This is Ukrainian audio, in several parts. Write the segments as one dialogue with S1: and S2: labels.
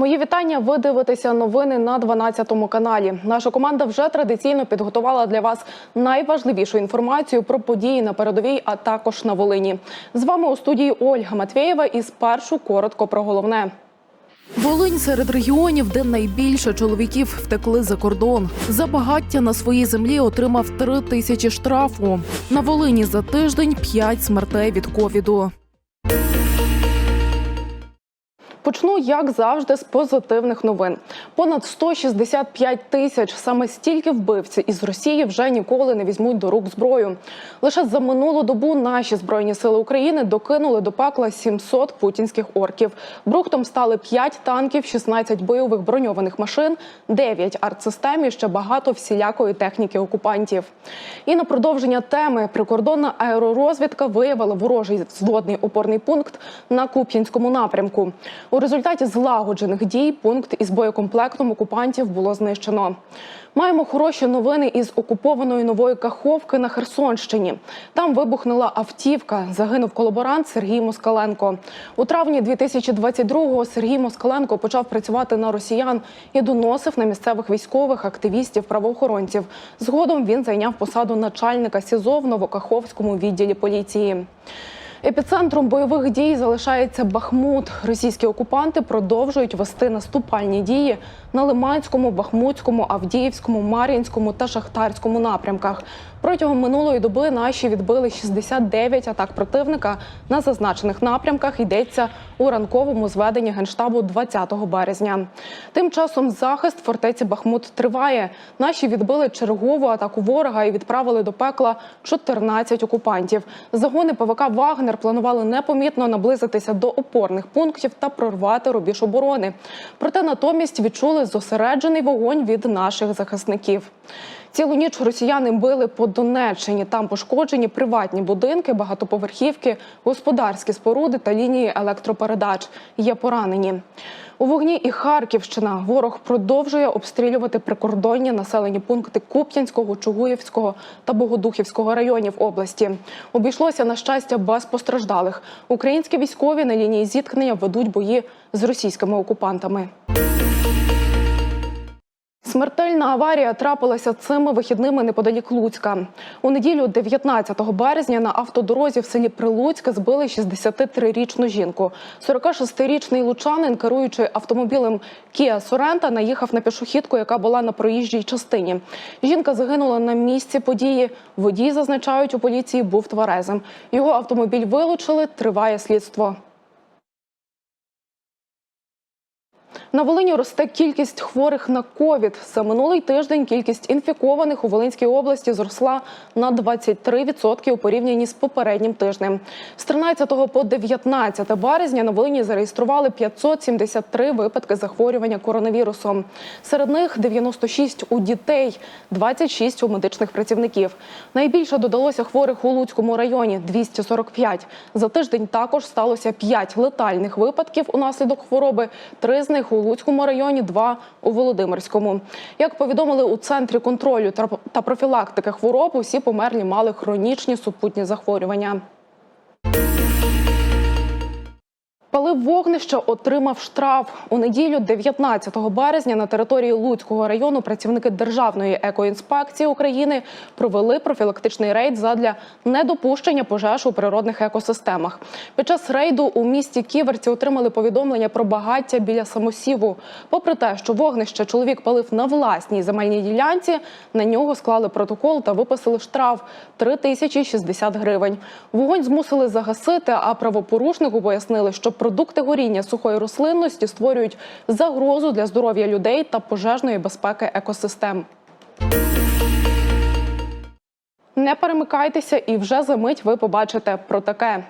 S1: Мої вітання. Ви дивитеся новини на 12 каналі. Наша команда вже традиційно підготувала для вас найважливішу інформацію про події на передовій, а також на Волині. З вами у студії Ольга Матвєєва. І спершу коротко про головне.
S2: Волинь серед регіонів, де найбільше чоловіків втекли за кордон. За багаття на своїй землі отримав три тисячі штрафу. На Волині за тиждень п'ять смертей від ковіду.
S1: Почну, як завжди, з позитивних новин. Понад 165 тисяч саме стільки вбивці із Росії вже ніколи не візьмуть до рук зброю. Лише за минулу добу наші збройні сили України докинули до пекла 700 путінських орків. Брухтом стали 5 танків, 16 бойових броньованих машин, 9 артсистем і ще багато всілякої техніки окупантів. І на продовження теми прикордонна аеророзвідка виявила ворожий зводний опорний пункт на Куп'янському напрямку. У результаті злагоджених дій пункт із боєкомплектом окупантів було знищено. Маємо хороші новини із окупованої нової Каховки на Херсонщині. Там вибухнула автівка. Загинув колаборант Сергій Москаленко. У травні 2022-го Сергій Москаленко почав працювати на росіян і доносив на місцевих військових, активістів, правоохоронців. Згодом він зайняв посаду начальника СІЗО в Новокаховському відділі поліції. Епіцентром бойових дій залишається Бахмут. Російські окупанти продовжують вести наступальні дії на Лиманському, Бахмутському, Авдіївському, Мар'їнському та Шахтарському напрямках. Протягом минулої доби наші відбили 69 атак противника на зазначених напрямках. Йдеться у ранковому зведенні генштабу 20 березня. Тим часом захист фортеці Бахмут триває. Наші відбили чергову атаку ворога і відправили до пекла 14 окупантів. Загони ПВК Вагнер планували непомітно наблизитися до опорних пунктів та прорвати рубіж оборони. Проте натомість відчули зосереджений вогонь від наших захисників. Цілу ніч росіяни били по Донеччині. Там пошкоджені приватні будинки, багатоповерхівки, господарські споруди та лінії електропередач. Є поранені. У вогні і Харківщина ворог продовжує обстрілювати прикордонні населені пункти Куп'янського, Чугуївського та Богодухівського районів області. Обійшлося на щастя без постраждалих. Українські військові на лінії зіткнення ведуть бої з російськими окупантами. Смертельна аварія трапилася цими вихідними неподалік Луцька. У неділю, 19 березня, на автодорозі в селі Прилуцьке збили 63-річну жінку. 46-річний лучанин, керуючи автомобілем Kia Sorento, наїхав на пішохідку, яка була на проїжджій частині. Жінка загинула на місці події. Водій, зазначають у поліції, був тверезим. Його автомобіль вилучили. Триває слідство. На Волині росте кількість хворих на ковід. За минулий тиждень кількість інфікованих у Волинській області зросла на 23% у порівнянні з попереднім тижнем. З 13 по 19 березня на Волині зареєстрували 573 випадки захворювання коронавірусом. Серед них 96 у дітей, 26 у медичних працівників. Найбільше додалося хворих у Луцькому районі 245. За тиждень також сталося 5 летальних випадків унаслідок хвороби. Три з них у Луцькому районі, два у Володимирському. Як повідомили у центрі контролю та профілактики хвороб, усі померлі мали хронічні супутні захворювання. Вогнище, отримав штраф. У неділю 19 березня на території Луцького району працівники Державної екоінспекції України провели профілактичний рейд задля недопущення пожеж у природних екосистемах. Під час рейду у місті Ківерці отримали повідомлення про багаття біля самосіву. Попри те, що вогнище чоловік палив на власній земельній ділянці, на нього склали протокол та виписали штраф 3060 гривень. Вогонь змусили загасити, а правопорушнику пояснили, що продукти горіння сухої рослинності створюють загрозу для здоров'я людей та пожежної безпеки екосистем. Не перемикайтеся, і вже за мить ви побачите про таке.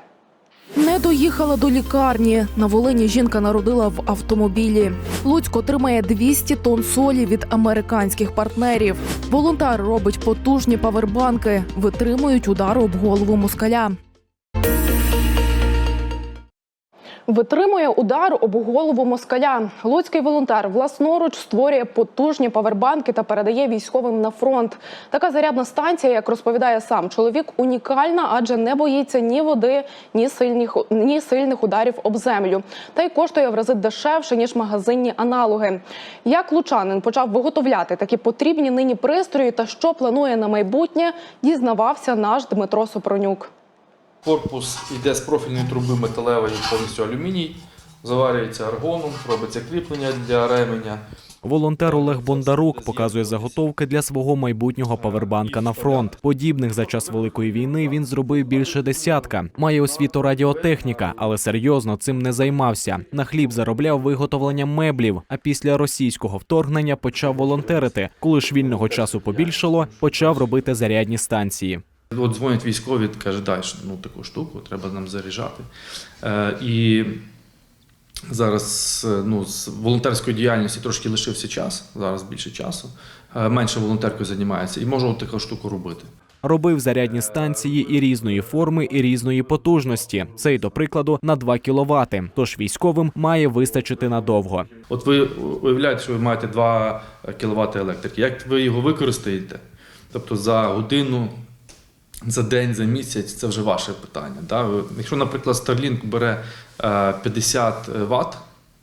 S2: Не доїхала до лікарні. На Волині жінка народила в автомобілі. Луцьк отримає 200 тонн солі від американських партнерів. Волонтер робить потужні павербанки, витримують удару об голову москаля.
S1: Витримує удар об голову москаля. Луцький волонтер власноруч створює потужні павербанки та передає військовим на фронт. Така зарядна станція, як розповідає сам чоловік, унікальна, адже не боїться ні води, ні сильних ні сильних ударів об землю. Та й коштує в рази дешевше ніж магазинні аналоги. Як лучанин почав виготовляти такі потрібні нині пристрої та що планує на майбутнє, дізнавався наш Дмитро Сопронюк.
S3: Корпус йде з профільної труби металевої, повністю алюміній, заварюється аргоном, робиться кріплення для ременя.
S4: Волонтер Олег Бондарук показує заготовки для свого майбутнього павербанка на фронт. Подібних за час великої війни він зробив більше десятка. Має освіту радіотехніка, але серйозно цим не займався. На хліб заробляв виготовленням меблів. А після російського вторгнення почав волонтерити. Коли ж вільного часу побільшало, почав робити зарядні станції.
S3: От дзвонять військові, каже, дай ну, таку штуку, треба нам заряджати. Е, і зараз е, ну, з волонтерської діяльності трошки лишився час, зараз більше часу. Е, менше волонтеркою займається і можу таку штуку робити.
S4: Робив зарядні станції і різної форми, і різної потужності. Цей, до прикладу, на 2 кВт. Тож військовим має вистачити надовго.
S3: От ви уявляєте, що ви маєте 2 кВт електрики. Як ви його використаєте? Тобто за годину, за день, за місяць це вже ваше питання. Да? Якщо, наприклад, Starlink бере е, 50 Вт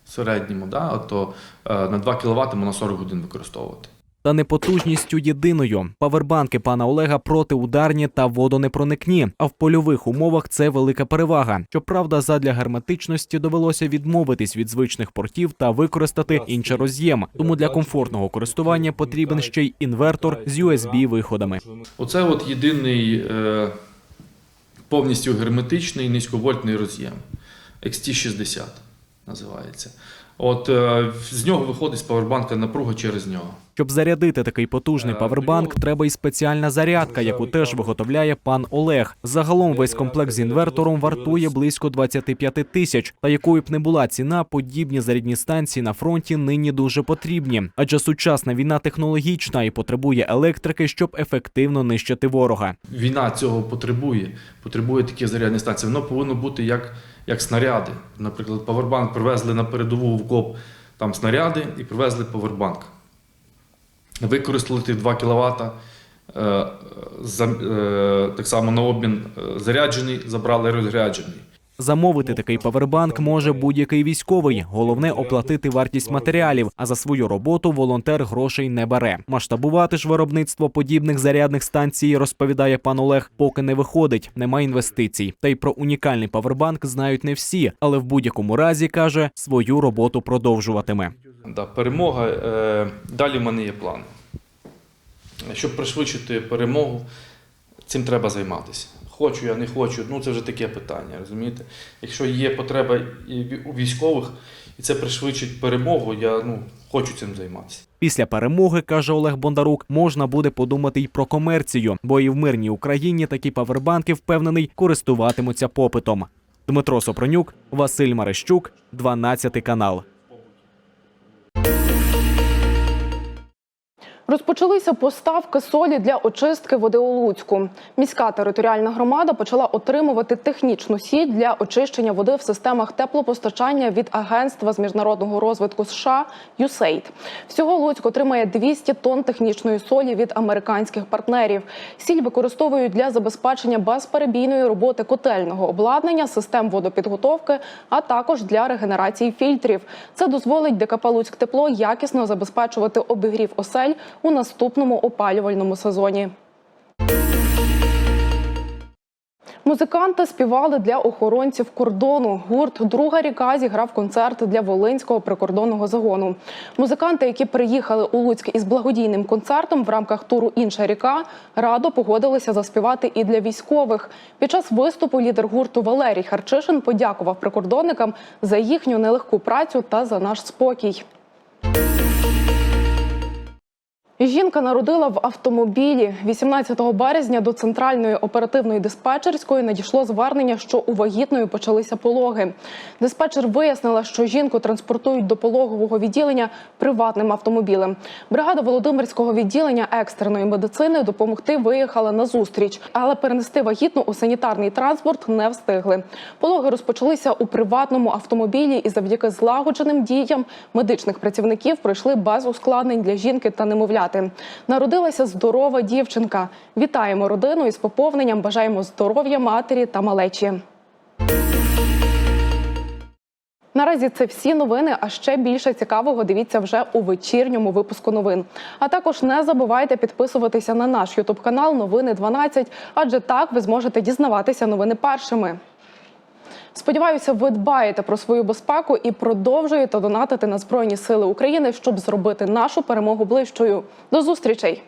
S3: в середньому, да? то е, на 2 кВт можна 40 годин використовувати.
S4: Та не потужністю єдиною. Павербанки пана Олега протиударні та водонепроникні. А в польових умовах це велика перевага. Щоправда, задля герметичності довелося відмовитись від звичних портів та використати інший роз'єм. Тому для комфортного користування потрібен ще й інвертор з USB виходами.
S3: Оце от єдиний е, повністю герметичний низьковольтний роз'єм. XT60 називається. От е, з нього виходить з павербанка напруга через нього.
S4: Щоб зарядити такий потужний павербанк, треба і спеціальна зарядка, яку теж виготовляє пан Олег. Загалом весь комплект з інвертором вартує близько 25 тисяч. Та якою б не була ціна, подібні зарядні станції на фронті нині дуже потрібні. Адже сучасна війна технологічна і потребує електрики, щоб ефективно нищити ворога.
S3: Війна цього потребує, потребує такі зарядні станції. Воно повинно бути як, як снаряди. Наприклад, павербанк привезли на передову в КОП там снаряди і привезли павербанк. Використали ті 2 кВт, е, е, так само на обмін е, заряджений, забрали розряджений.
S4: Замовити такий павербанк може будь-який військовий. Головне оплатити вартість матеріалів. А за свою роботу волонтер грошей не бере. Масштабувати ж виробництво подібних зарядних станцій, розповідає пан Олег, поки не виходить, нема інвестицій. Та й про унікальний павербанк знають не всі, але в будь-якому разі каже, свою роботу продовжуватиме.
S3: Да, перемога. Е, далі в мене є план. Щоб пришвидшити перемогу, цим треба займатися. Хочу я, не хочу, ну це вже таке питання, розумієте? Якщо є потреба у військових, і це пришвидшить перемогу, я ну, хочу цим займатися.
S4: Після перемоги, каже Олег Бондарук, можна буде подумати й про комерцію, бо і в мирній Україні такі павербанки, впевнений, користуватимуться попитом. Дмитро Сопронюк, Василь Марещук, 12 канал.
S1: Розпочалися поставки солі для очистки води у Луцьку. Міська територіальна громада почала отримувати технічну сіль для очищення води в системах теплопостачання від Агентства з міжнародного розвитку США USAID. Всього Луцьк отримає 200 тонн технічної солі від американських партнерів. Сіль використовують для забезпечення безперебійної роботи котельного обладнання, систем водопідготовки, а також для регенерації фільтрів. Це дозволить ДКП Луцьк тепло якісно забезпечувати обігрів осель у наступному опалювальному сезоні. Музиканти співали для охоронців кордону. Гурт Друга ріка зіграв концерт для Волинського прикордонного загону. Музиканти, які приїхали у Луцьк із благодійним концертом в рамках туру Інша ріка, радо погодилися заспівати і для військових. Під час виступу лідер гурту Валерій Харчишин подякував прикордонникам за їхню нелегку працю та за наш спокій. Жінка народила в автомобілі 18 березня до центральної оперативної диспетчерської надійшло звернення, що у вагітної почалися пологи. Диспетчер вияснила, що жінку транспортують до пологового відділення приватним автомобілем. Бригада Володимирського відділення екстреної медицини допомогти виїхала на зустріч, але перенести вагітну у санітарний транспорт не встигли. Пологи розпочалися у приватному автомобілі, і завдяки злагодженим діям медичних працівників пройшли без ускладнень для жінки та немовляти. Народилася здорова дівчинка. Вітаємо родину із поповненням. Бажаємо здоров'я матері та малечі. Наразі це всі новини. А ще більше цікавого дивіться вже у вечірньому випуску новин. А також не забувайте підписуватися на наш ютуб канал Новини 12, адже так ви зможете дізнаватися новини першими. Сподіваюся, ви дбаєте про свою безпеку і продовжуєте донатити на Збройні Сили України, щоб зробити нашу перемогу ближчою. До зустрічей!